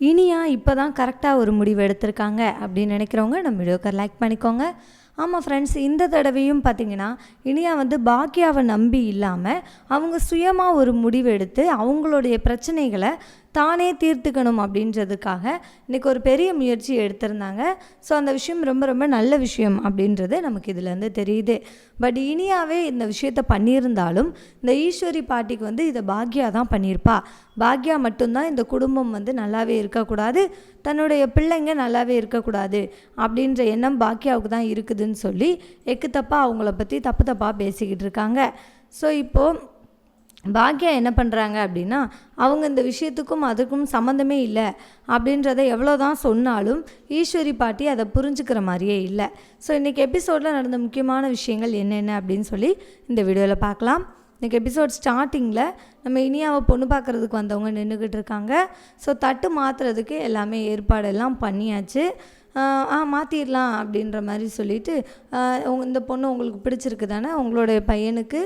இனியா இப்போ தான் கரெக்டாக ஒரு முடிவு எடுத்திருக்காங்க அப்படின்னு நினைக்கிறவங்க நம்ம வீடியோக்கு லைக் பண்ணிக்கோங்க. ஆமாம் ஃப்ரெண்ட்ஸ் இந்த தடவையும் பார்த்தீங்கன்னா இனியா வந்து பாக்கியாவை நம்பி இல்லாமல் அவங்க சுயமாக ஒரு முடிவு எடுத்து அவங்களுடைய பிரச்சனைகளை தானே தீர்த்துக்கணும் அப்படின்றதுக்காக இன்றைக்கி ஒரு பெரிய முயற்சி எடுத்திருந்தாங்க. ஸோ அந்த விஷயம் ரொம்ப ரொம்ப நல்ல விஷயம் அப்படின்றது நமக்கு இதுலேருந்து தெரியுது. பட் இனியாவே இந்த விஷயத்த பண்ணியிருந்தாலும் இந்த ஈஸ்வரி பாட்டிக்கு வந்து இதை பாக்யா தான் பண்ணியிருப்பா. பாக்யா மட்டும்தான் இந்த குடும்பம் வந்து நல்லாவே இருக்கக்கூடாது தன்னுடைய பிள்ளைங்க நல்லாவே இருக்கக்கூடாது அப்படின்ற எண்ணம் பாக்யாவுக்கு தான் இருக்குதுன்னு சொல்லி எக்கு தப்பாக அவங்கள பற்றி தப்பு தப்பாக பேசிக்கிட்டு இருக்காங்க. ஸோ இப்போது பாக்யா என்ன பண்ணுறாங்க அப்படின்னா அவங்க இந்த விஷயத்துக்கும் அதுக்கும் சம்மந்தமே இல்லை அப்படின்றத எவ்வளோ தான் சொன்னாலும் ஈஸ்வரி பாட்டி அதை புரிஞ்சுக்கிற மாதிரியே இல்லை. ஸோ இன்றைக்கி எபிசோடில் நடந்த முக்கியமான விஷயங்கள் என்னென்ன அப்படின்னு சொல்லி இந்த வீடியோவில் பார்க்கலாம். இன்றைக்கி எபிசோட் ஸ்டார்டிங்கில் நம்ம இனியாவை பொண்ணு பார்க்குறதுக்கு வந்தவங்க நின்றுக்கிட்டு இருக்காங்க. ஸோ தட்டு மாற்றுறதுக்கு எல்லாமே ஏற்பாடெல்லாம் பண்ணியாச்சு. ஆ மாற்றிடலாம் அப்படின்ற மாதிரி சொல்லிட்டு இந்த பொண்ணு உங்களுக்கு பிடிச்சிருக்கு தானே உங்களுடைய பையனுக்கு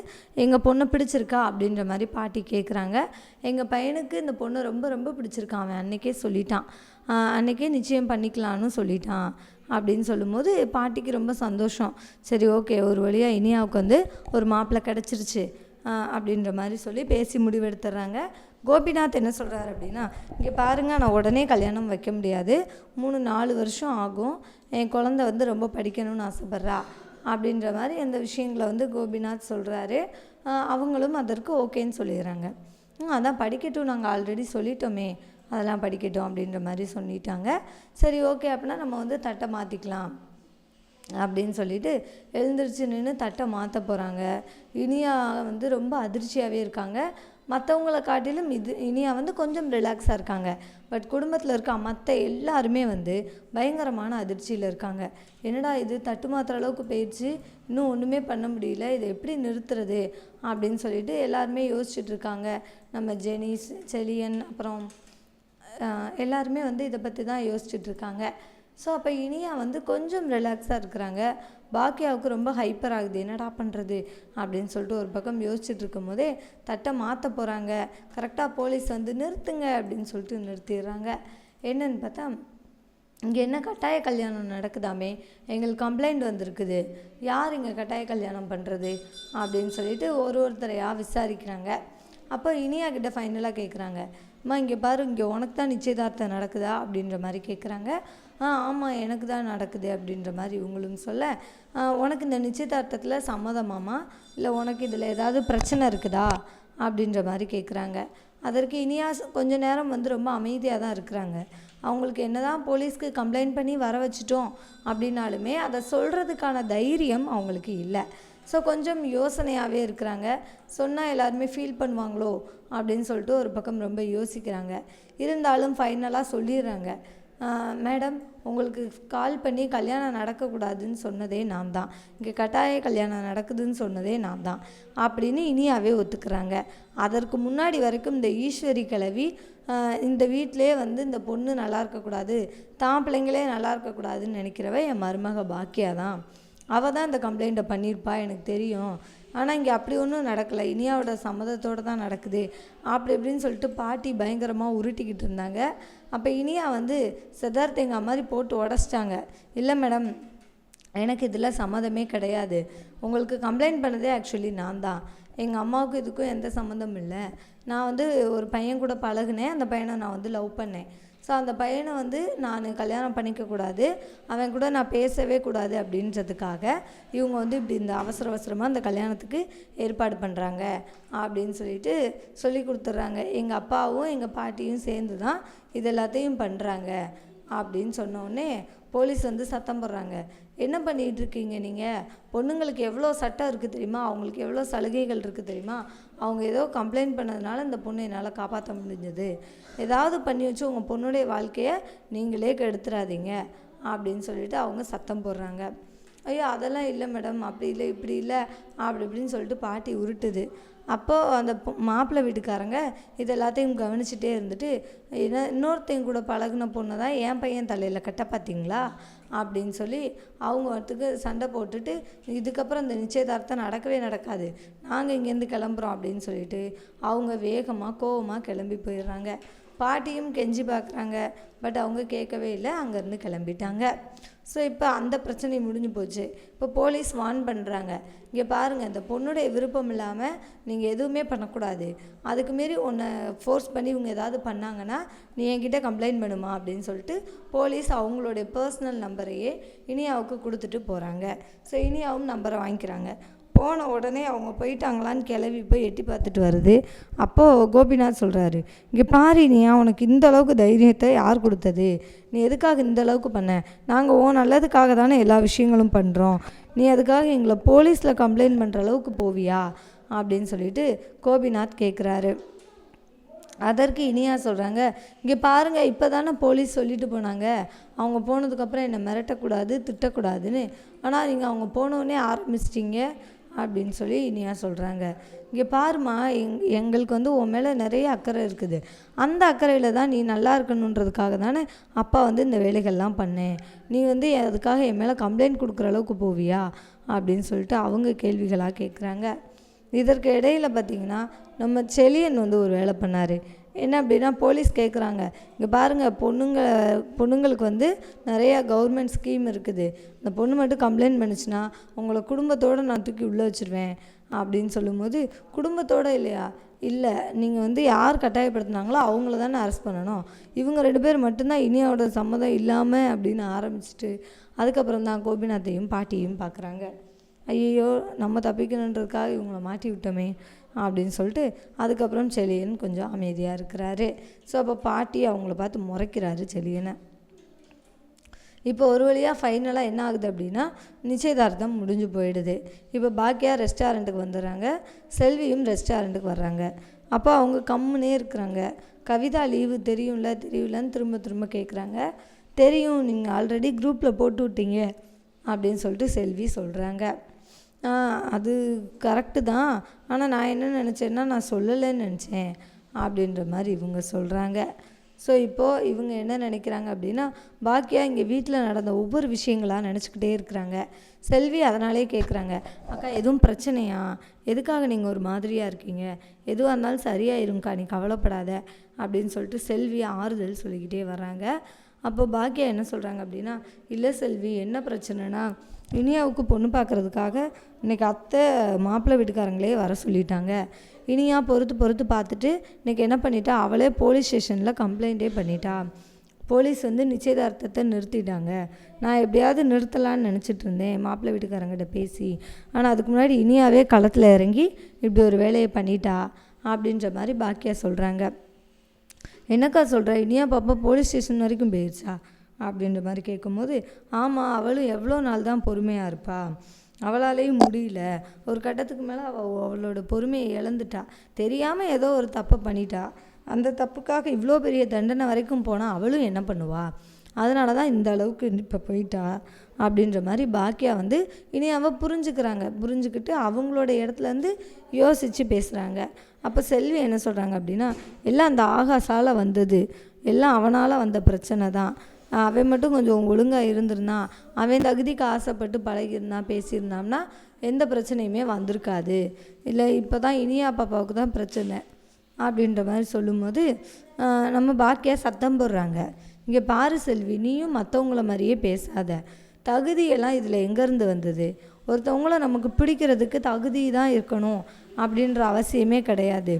எங்கள் பொண்ணு பிடிச்சிருக்கா அப்படின்ற மாதிரி பாட்டி கேட்குறாங்க எங்கள் பையனுக்கு இந்த பொண்ணு ரொம்ப ரொம்ப பிடிச்சிருக்கான் அவன் அன்றைக்கே சொல்லிட்டான். அன்றைக்கே நிச்சயம் பண்ணிக்கலான்னு சொல்லிட்டான் அப்படின்னு சொல்லும்போது பாட்டிக்கு ரொம்ப சந்தோஷம். சரி ஓகே ஒரு வழியாக இனியாவுக்கு வந்து ஒரு மாப்பிள்ளை கிடச்சிருச்சு அப்படின்ற மாதிரி சொல்லி பேசி முடிவெடுத்துட்றாங்க கோபிநாத் என்ன சொல்கிறாரு அப்படின்னா இங்கே பாருங்கள் நான் உடனே கல்யாணம் வைக்க முடியாது. மூணு நாலு வருஷம் ஆகும். என் குழந்த வந்து ரொம்ப படிக்கணும்னு ஆசைப்பட்றா. அப்படின்ற மாதிரி அந்த விஷயங்களை வந்து கோபிநாத் சொல்கிறாரு அவங்களும் அதற்கு ஓகேன்னு சொல்லிடுறாங்க. அதான் படிக்கட்டும் நாங்கள் ஆல்ரெடி சொல்லிட்டோமே. அதெல்லாம் படிக்கட்டும் அப்படின்ற மாதிரி சொல்லிட்டாங்க. சரி ஓகே அப்படின்னா நம்ம வந்து தட்டை மாற்றிக்கலாம் அப்படின்னு சொல்லிட்டு எழுந்திரிச்சு நின்று தட்டை மாற்ற போகிறாங்க இனியா வந்து ரொம்ப அதிர்ச்சியாகவே இருக்காங்க. மற்றவங்களை காட்டிலும் இது இனியா வந்து கொஞ்சம் ரிலாக்ஸாக இருக்காங்க. பட் குடும்பத்தில் இருக்க மற்ற எல்லாருமே வந்து பயங்கரமான அதிர்ச்சியில் இருக்காங்க. என்னடா இது? தட்டு மாத்திர அளவுக்கு போயிடுச்சு. இன்னும் ஒன்றுமே பண்ண முடியல. இதை எப்படி நிறுத்துறது? அப்படின்னு சொல்லிட்டு எல்லாருமே யோசிச்சுட்டு இருக்காங்க. நம்ம ஜெனிஸ் செலியன் அப்புறம் எல்லாருமே வந்து இதை பற்றி தான் யோசிச்சுட்டு இருக்காங்க. ஸோ அப்போ இனியா வந்து கொஞ்சம் ரிலாக்ஸாக இருக்கிறாங்க. பாக்கியாவுக்கு ரொம்ப ஹைப்பர் ஆகுது. என்னடா பண்ணுறது அப்படின்னு சொல்லிட்டு ஒரு பக்கம் யோசிச்சுட்டு இருக்கும் போதே தட்டை மாற்ற போகிறாங்க கரெக்டாக போலீஸ் வந்து நிறுத்துங்க. அப்படின்னு சொல்லிட்டு நிறுத்திடுறாங்க. என்னன்னு பார்த்தா இங்கே என்ன கட்டாய கல்யாணம் நடக்குதாமே? எங்களுக்கு கம்ப்ளைண்ட் வந்திருக்குது. யார் இங்கே கட்டாய கல்யாணம் பண்ணுறது அப்படின்னு சொல்லிட்டு ஒரு ஒருத்தரையாக விசாரிக்கிறாங்க. அப்போ இனியா கிட்ட ஃபைனலாக கேட்குறாங்க அம்மா இங்கே பாரு இங்கே உனக்கு தான் நிச்சயதார்த்தம் நடக்குதா? அப்படின்ற மாதிரி கேட்குறாங்க ஆ ஆமாம் எனக்கு தான் நடக்குது அப்படின்ற மாதிரி இவங்களும் சொல்ல உனக்கு இந்த நிச்சயதார்த்தத்தில் சம்மதமாமா இல்லை உனக்கு இதில் ஏதாவது பிரச்சனை இருக்குதா? அப்படின்ற மாதிரி கேட்குறாங்க அதற்கு இனியா கொஞ்ச நேரம் வந்து ரொம்ப அமைதியாக தான் இருக்கிறாங்க. அவங்களுக்கு என்ன தான் போலீஸ்க்கு கம்ப்ளைண்ட் பண்ணி வர வச்சிட்டோம் அப்படின்னாலுமே அதை சொல்கிறதுக்கான தைரியம் அவங்களுக்கு இல்லை. ஸோ கொஞ்சம் யோசனையாகவே இருக்கிறாங்க. சொன்னால் எல்லாருமே ஃபீல் பண்ணுவாங்களோ அப்படின்னு சொல்லிட்டு ஒரு பக்கம் ரொம்ப யோசிக்கிறாங்க. இருந்தாலும் ஃபைனலாக சொல்லிடுறாங்க. மேடம் உங்களுக்கு கால் பண்ணி கல்யாணம் நடக்கக்கூடாதுன்னு சொன்னதே நான் தான். இங்கே கட்டாய கல்யாணம் நடக்குதுன்னு சொன்னதே நான் தான். அப்படின்னு இனியாவே ஒத்துக்கிறாங்க. அதற்கு முன்னாடி வரைக்கும் இந்த ஈஸ்வரி கிளவி இந்த வீட்டிலே வந்து இந்த பொண்ணு நல்லா இருக்கக்கூடாது தான் பிள்ளைங்களே நல்லா இருக்கக்கூடாதுன்னு நினைக்கிறவ என் மருமக பாக்கியா தான். அவள் தான் இந்த கம்ப்ளைண்ட்டை பண்ணியிருப்பா எனக்கு தெரியும். ஆனால் இங்கே அப்படி ஒன்றும் நடக்கலை. இனியாவோட சம்மதத்தோடு தான் நடக்குது. அப்படி இப்படின்னு சொல்லிட்டு பாட்டி பயங்கரமாக உருட்டிக்கிட்டு இருந்தாங்க. அப்போ இனியா வந்து சித்தார்த்தங்க மாதிரி போட்டு உடச்சிட்டாங்க. இல்லை மேடம் எனக்கு இதில் சம்மதமே கிடையாது. உங்களுக்கு கம்ப்ளைண்ட் பண்ணதே ஆக்சுவலி நான் தான். எங்கள் அம்மாவுக்கும் இதுக்கும் எந்த சம்மந்தமும் இல்லை. நான் வந்து ஒரு பையன் கூட பழகுனேன். அந்த பையனை நான் வந்து லவ் பண்ணேன். ஸோ அந்த பையனை வந்து நான் கல்யாணம் பண்ணிக்கக்கூடாது அவன் கூட நான் பேசவே கூடாது அப்படின்றதுக்காக இவங்க வந்து இப்படி இந்த அவசர அவசரமாக அந்த கல்யாணத்துக்கு ஏற்பாடு பண்ணுறாங்க அப்படின்னு சொல்லிட்டு சொல்லி கொடுத்துட்றாங்க. எங்கள் அப்பாவும் எங்கள் பாட்டியும் சேர்ந்து தான் இது எல்லாத்தையும் பண்ணுறாங்க அப்படின்னு சொன்னோடனே போலீஸ் வந்து சத்தம் போடுறாங்க. என்ன பண்ணிகிட்டு இருக்கீங்க நீங்கள் பொண்ணுங்களுக்கு எவ்வளோ சட்டம் இருக்குது தெரியுமா? அவங்களுக்கு எவ்வளோ சலுகைகள் இருக்குது தெரியுமா? அவங்க ஏதோ கம்ப்ளைண்ட் பண்ணதுனால இந்த பொண்ணு என்னால் காப்பாற்ற முடிஞ்சது. ஏதாவது பண்ணி வச்சு உங்கள் பொண்ணுடைய வாழ்க்கையை நீங்களே கெடுத்துடாதீங்க அப்படின்னு சொல்லிட்டு அவங்க சத்தம் போடுறாங்க. ஐயோ அதெல்லாம் இல்லை மேடம் அப்படி இல்லை இப்படி இல்லை அப்படி இப்படின்னு சொல்லிட்டு பாட்டி உருட்டுது. அப்போது அந்த மாப்பிள்ளை வீட்டுக்காரங்க இது எல்லாத்தையும் கவனிச்சுட்டே இருந்துட்டு இன்னொருத்தையும் கூட பழகின பொண்ணை தான் என் பையன் தலையில் கட்ட பார்த்தீங்களா அப்படின்னு சொல்லி அவங்க ஒருத்துக்கு சண்டை போட்டுட்டு இதுக்கப்புறம் இந்த நிச்சயதார்த்தம் நடக்கவே நடக்காது. நாங்கள் இங்கேருந்து கிளம்புறோம் அப்படின்னு சொல்லிட்டு அவங்க வேகமாக கோவமாக கிளம்பி போயிடுறாங்க. பாட்டியும் கெஞ்சி பார்க்குறாங்க பட் அவங்க கேட்கவே இல்லை. அங்கேருந்து கிளம்பிட்டாங்க. ஸோ இப்போ அந்த பிரச்சனை முடிஞ்சு போச்சு. இப்போ போலீஸ் வார்ன் பண்ணுறாங்க இங்கே பாருங்கள் இந்த பொண்ணுடைய விருப்பம் இல்லாமல் நீங்கள் எதுவுமே பண்ணக்கூடாது. அதுக்கு மீறி உன்னை ஃபோர்ஸ் பண்ணி இவங்க ஏதாவது பண்ணாங்கன்னா நீ என்கிட்ட கம்ப்ளைண்ட் பண்ணுமா? அப்படின்னு சொல்லிட்டு போலீஸ் அவங்களுடைய பர்சனல் நம்பரையே இனியாவுக்கு கொடுத்துட்டு போகிறாங்க ஸோ இனியாவும் நம்பரை வாங்கிக்கிறாங்க. போன உடனே அவங்க போயிட்டாங்களான்னு கிளவி போய் எட்டி பார்த்துட்டு வருது. அப்போது கோபிநாத் சொல்கிறாரு இங்கே பாரு நீ உனக்கு இந்த அளவுக்கு தைரியத்தை யார் கொடுத்தது? நீ எதுக்காக இந்த அளவுக்கு பண்ண? நாங்கள் ஓ நல்லதுக்காக தானே எல்லா விஷயங்களும் பண்ணுறோம் நீ அதுக்காக எங்களை போலீஸில் கம்ப்ளைண்ட் பண்ணுற அளவுக்கு போவியா? அப்படின்னு சொல்லிட்டு கோபிநாத் கேட்குறாரு அதற்கு இனியா சொல்கிறாங்க இங்கே பாருங்கள் இப்போ தானே போலீஸ் சொல்லிட்டு போனாங்க. அவங்க போனதுக்கப்புறம் என்னை மிரட்டக்கூடாது திட்டக்கூடாதுன்னு. ஆனால் நீங்கள் அவங்க போனோடனே ஆரம்பிச்சிட்டிங்க. அப்படின்னு சொல்லி இனியா சொல்கிறாங்க இங்கே பாருமா எங் எங்களுக்கு வந்து உன் மேலே நிறைய அக்கறை இருக்குது. அந்த அக்கறையில் தான் நீ நல்லா இருக்கணுன்றதுக்காக தானே அப்பா வந்து இந்த வேலைகள்லாம் பண்ணேன் நீ வந்து அதுக்காக என் மேலே கம்ப்ளைண்ட் கொடுக்குற அளவுக்கு போவியா? அப்படின்னு சொல்லிட்டு அவங்க கேள்விகளாக கேட்குறாங்க இதற்கு இடையில பார்த்தீங்கன்னா நம்ம செலியன் வந்து ஒரு வேலை பண்ணார். என்ன அப்படின்னா போலீஸ் கேட்குறாங்க இங்கே பாருங்கள் பொண்ணுங்க பொண்ணுங்களுக்கு வந்து நிறையா கவர்மெண்ட் ஸ்கீம் இருக்குது. இந்த பொண்ணு மட்டும் கம்ப்ளைண்ட் பண்ணுச்சுன்னா உங்களை குடும்பத்தோடு நான் தூக்கி உள்ளே வச்சுருவேன் அப்படின்னு சொல்லும்போது குடும்பத்தோடு இல்லையா? இல்லை நீங்கள் வந்து யார் கட்டாயப்படுத்துனாங்களோ அவங்கள தானே அரெஸ்ட் பண்ணணும். இவங்க ரெண்டு பேர் மட்டும்தான் இனியாவோட சம்மதம் இல்லாமல் அப்படின்னு ஆரம்பிச்சிட்டு அதுக்கப்புறம் தான் கோபிநாத்தையும் பாட்டியும் பார்க்குறாங்க ஐயோ நம்ம தப்பிக்கணுன்றதுக்காக இவங்கள மாட்டி விட்டோமே. அப்படின்னு சொல்லிட்டு அதுக்கப்புறம் செலியன் கொஞ்சம் அமைதியாக இருக்கிறாரு. ஸோ அப்போ பாட்டி அவங்கள பார்த்து முறைக்கிறாரு செழியனை இப்போ ஒரு வழியாக ஃபைனலாக என்ன ஆகுது அப்படின்னா நிச்சயதார்த்தம் முடிஞ்சு போயிடுது. இப்போ பாக்கியா ரெஸ்டாரண்ட்டுக்கு வந்துடுறாங்க. செல்வியும் ரெஸ்டாரண்ட்டுக்கு வர்றாங்க. அப்போ அவங்க கம்முனே இருக்கிறாங்க. கவிதா லீவு தெரியும்ல தெரியலன்னு திரும்ப திரும்ப கேட்குறாங்க தெரியும் நீங்கள் ஆல்ரெடி குரூப்பில் போட்டு விட்டீங்க அப்படின்னு சொல்லிட்டு செல்வி சொல்கிறாங்க அது கரெக்டு தான். ஆனால் நான் என்ன நினச்சேன்னா நான் சொல்லலைன்னு நினச்சேன் அப்படின்ற மாதிரி இவங்க சொல்கிறாங்க ஸோ இப்போது இவங்க என்ன நினைக்கிறாங்க அப்படின்னா பாக்கியா இங்கே வீட்டில் நடந்த ஒவ்வொரு விஷயங்களாக நினச்சிக்கிட்டே இருக்கிறாங்க. செல்வி அதனாலே கேட்குறாங்க அக்கா எதுவும் பிரச்சனையா? எதுக்காக நீங்கள் ஒரு மாதிரியாக இருக்கீங்க? எதுவாக இருந்தாலும் சரியாயிரும்க்கா நீ கவலைப்படாத அப்படின்னு சொல்லிட்டு செல்வி ஆறுதல் சொல்லிக்கிட்டே வர்றாங்க. அப்போ பாக்கியா என்ன சொல்கிறாங்க அப்படின்னா இல்லை செல்வி என்ன பிரச்சனைனா இனியாவுக்கு பொண்ணு பார்க்குறதுக்காக இன்றைக்கி அத்தை மாப்பிள்ளை வீட்டுக்காரங்களே வர சொல்லிட்டாங்க. இனியா பொறுத்து பொறுத்து பார்த்துட்டு இன்றைக்கி என்ன பண்ணிட்டா? அவளே போலீஸ் ஸ்டேஷனில் கம்ப்ளைண்ட்டே பண்ணிட்டா. போலீஸ் வந்து நிச்சயதார்த்தத்தை நிறுத்திட்டாங்க. நான் எப்படியாவது நிறுத்தலான்னு நினச்சிட்டு இருந்தேன் மாப்பிள்ளை வீட்டுக்காரங்கிட்ட பேசி. ஆனால் அதுக்கு முன்னாடி இனியாவே களத்தில் இறங்கி இப்படி ஒரு வேலையை பண்ணிட்டா அப்படின்ற மாதிரி பாக்கியா சொல்கிறாங்க என்னக்கா சொல்கிற இனியா பாப்பா போலீஸ் ஸ்டேஷன் வரைக்கும் போயிடுச்சா அப்படின்ற மாதிரி கேட்கும்போது ஆமாம் அவளும் எவ்வளோ நாள் தான் பொறுமையாக இருப்பா? அவளாலேயும் முடியல. ஒரு கட்டத்துக்கு மேலே அவள் அவளோட பொறுமையை இழந்துட்டா. தெரியாமல் ஏதோ ஒரு தப்பை பண்ணிட்டா. அந்த தப்புக்காக இவ்வளோ பெரிய தண்டனை வரைக்கும் போனால் அவளும் என்ன பண்ணுவா? அதனால தான் இந்த அளவுக்கு இப்போ போயிட்டா. அப்படின்ற மாதிரி பாக்கியா வந்து இனி அவள் புரிஞ்சுக்கிறாங்க. புரிஞ்சுக்கிட்டு அவங்களோட இடத்துலேருந்து யோசித்து பேசுகிறாங்க அப்போ செல்வி என்ன சொல்கிறாங்க அப்படின்னா எல்லாம் அந்த ஆகாசால் வந்தது. எல்லாம் அவனால் வந்த பிரச்சனை தான். அவன் மட்டும் கொஞ்சம் ஒழுங்காக இருந்திருந்தான் அவன் தகுதிக்கு ஆசைப்பட்டு பழகியிருந்தான் பேசியிருந்தான்னா எந்த பிரச்சனையுமே வந்திருக்காது. இல்லை இப்போ தான் இனியா பாப்பாவுக்கு தான் பிரச்சனை அப்படின்ற மாதிரி சொல்லும்போது நம்ம பாக்கியா சத்தம் போடுறாங்க. இங்கே பாரு செல்வி நீயும் மற்றவங்கள மாதிரியே பேசாத. தகுதியெல்லாம் இதில் எங்கேருந்து வந்தது? ஒருத்தவங்கள நமக்கு பிடிக்கிறதுக்கு தகுதி தான் இருக்கணும் அப்படின்ற அவசியமே கிடையாது.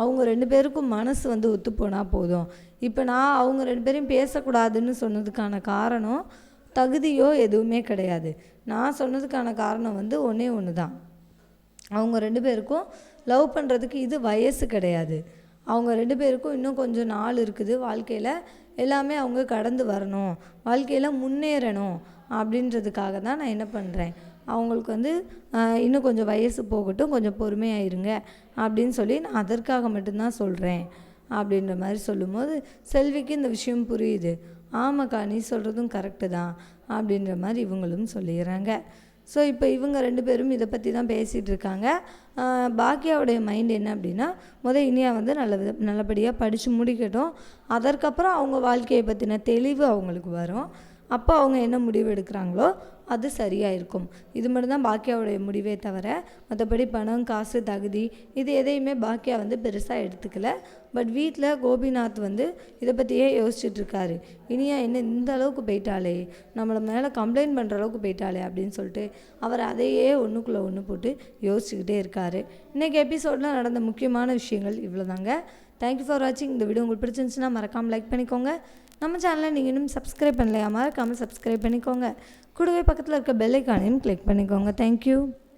அவங்க ரெண்டு பேருக்கும் மனசு வந்து ஒத்துப்போனால் போதும். இப்போ நான் அவங்க ரெண்டு பேரையும் பேசக்கூடாதுன்னு சொன்னதுக்கான காரணம் தகுதியோ எதுவுமே கிடையாது. நான் சொன்னதுக்கான காரணம் வந்து ஒன்றே ஒன்று தான் அவங்க ரெண்டு பேருக்கும் லவ் பண்ணுறதுக்கு இது வயசு கிடையாது. அவங்க ரெண்டு பேருக்கும் இன்னும் கொஞ்சம் நாள் இருக்குது. வாழ்க்கையில் எல்லாமே அவங்க கடந்து வரணும். வாழ்க்கையில் முன்னேறணும் அப்படின்றதுக்காக தான் நான் என்ன பண்ணுறேன் அவங்களுக்கு வந்து இன்னும் கொஞ்சம் வயசு போகட்டும் கொஞ்சம் பொறுமையாக இருங்க அப்படின்னு சொல்லி நான் அதற்காக மட்டும்தான் சொல்கிறேன் அப்படின்ற மாதிரி சொல்லும்போது செல்விக்கு இந்த விஷயம் புரியுது. ஆமாக்கா நீ சொல்கிறதும் கரெக்டு தான் அப்படின்ற மாதிரி இவங்களும் சொல்லிடுறாங்க. ஸோ இப்போ இவங்க ரெண்டு பேரும் இதை பற்றி தான் பேசிகிட்டு இருக்காங்க. பாக்கியாவுடைய மைண்ட் என்ன அப்படின்னா முதல் இனியா வந்து நல்ல வித நல்லபடியாக படித்து முடிக்கட்டும். அதற்கப்புறம் அவங்க வாழ்க்கையை பற்றின தெளிவு அவங்களுக்கு வரும். அப்போ அவங்க என்ன முடிவு எடுக்கிறாங்களோ அது சரியாக இருக்கும் இது மட்டும்தான் பாக்கியாவுடைய முடிவே தவிர மற்றபடி பணம் காசு தகுதி இது எதையுமே பாக்கியா வந்து பெருசாக எடுத்துக்கல. பட் வீட்டில் கோபிநாத் வந்து இதை பற்றியே யோசிச்சுட்ருக்காரு. இனியா என்ன இந்த அளவுக்கு போயிட்டாளே நம்மளை மேலே கம்ப்ளைண்ட் பண்ணுற அளவுக்கு போயிட்டாளே அப்படின்னு சொல்லிட்டு அவர் அதையே ஒன்றுக்குள்ளே ஒன்று போட்டு யோசிச்சுக்கிட்டே இருக்காரு. இன்றைக்கி எபிசோடில் நடந்த முக்கியமான விஷயங்கள் இவ்வளோதாங்க தேங்க்யூ ஃபார் வாட்சிங் இந்த வீடியோ உங்களுக்கு பிடிச்சிருந்துச்சுன்னா மறக்காமல் லைக் பண்ணிக்கோங்க. நம்ம சேனலை நீங்கள் இன்னும் சப்ஸ்கிரைப் பண்ணலையா மறக்காமல் சப்ஸ்கிரைப் பண்ணிக்கோங்க. கூடவே பக்கத்தில் இருக்க பெல் ஐக்கானையும் கிளிக் பண்ணிக்கோங்க. தேங்க்யூ